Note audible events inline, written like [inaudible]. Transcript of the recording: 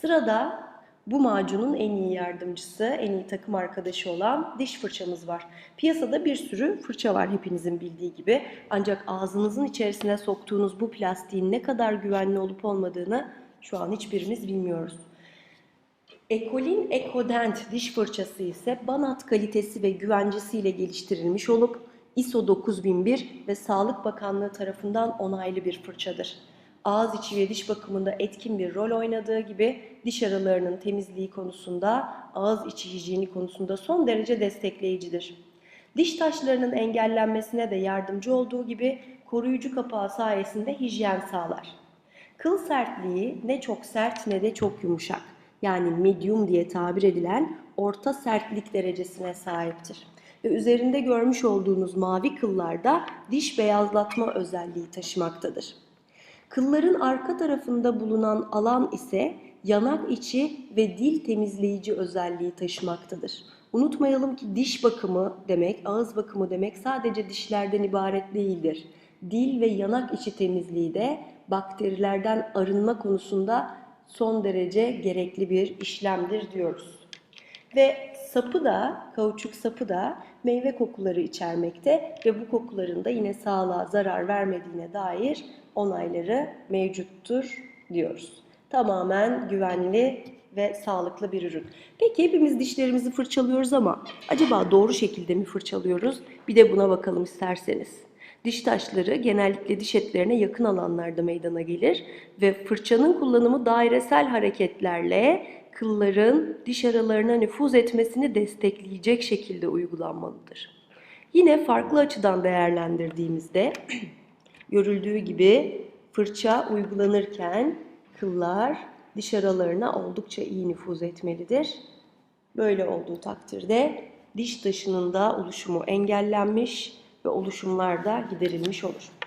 Sırada bu macunun en iyi yardımcısı, en iyi takım arkadaşı olan diş fırçamız var. Piyasada bir sürü fırça var hepinizin bildiği gibi. Ancak ağzınızın içerisine soktuğunuz bu plastiğin ne kadar güvenli olup olmadığını şu an hiçbirimiz bilmiyoruz. Ecolin Ecodent diş fırçası ise Banat kalitesi ve güvencesiyle geliştirilmiş olup ISO 9001 ve Sağlık Bakanlığı tarafından onaylı bir fırçadır. Ağız içi ve diş bakımında etkin bir rol oynadığı gibi diş aralarının temizliği konusunda, ağız içi hijyeni konusunda son derece destekleyicidir. Diş taşlarının engellenmesine de yardımcı olduğu gibi koruyucu kapağı sayesinde hijyen sağlar. Kıl sertliği ne çok sert ne de çok yumuşak. Yani medium diye tabir edilen orta sertlik derecesine sahiptir. Ve üzerinde görmüş olduğunuz mavi kıllarda diş beyazlatma özelliği taşımaktadır. Kılların arka tarafında bulunan alan ise yanak içi ve dil temizleyici özelliği taşımaktadır. Unutmayalım ki diş bakımı demek, ağız bakımı demek sadece dişlerden ibaret değildir. Dil ve yanak içi temizliği de bakterilerden arınma konusunda son derece gerekli bir işlemdir diyoruz. Ve sapı da, kauçuk sapı da meyve kokuları içermekte ve bu kokuların da yine sağlığa zarar vermediğine dair onayları mevcuttur diyoruz. Tamamen güvenli ve sağlıklı bir ürün. Peki hepimiz dişlerimizi fırçalıyoruz ama acaba doğru şekilde mi fırçalıyoruz? Bir de buna bakalım isterseniz. Diş taşları genellikle diş etlerine yakın alanlarda meydana gelir ve fırçanın kullanımı dairesel hareketlerle kılların diş aralarına nüfuz etmesini destekleyecek şekilde uygulanmalıdır. Yine farklı açıdan değerlendirdiğimizde [clears throat] görüldüğü gibi fırça uygulanırken kıllar diş aralarına oldukça iyi nüfuz etmelidir. Böyle olduğu takdirde diş taşının da oluşumu engellenmiş ve oluşumlar da giderilmiş olur.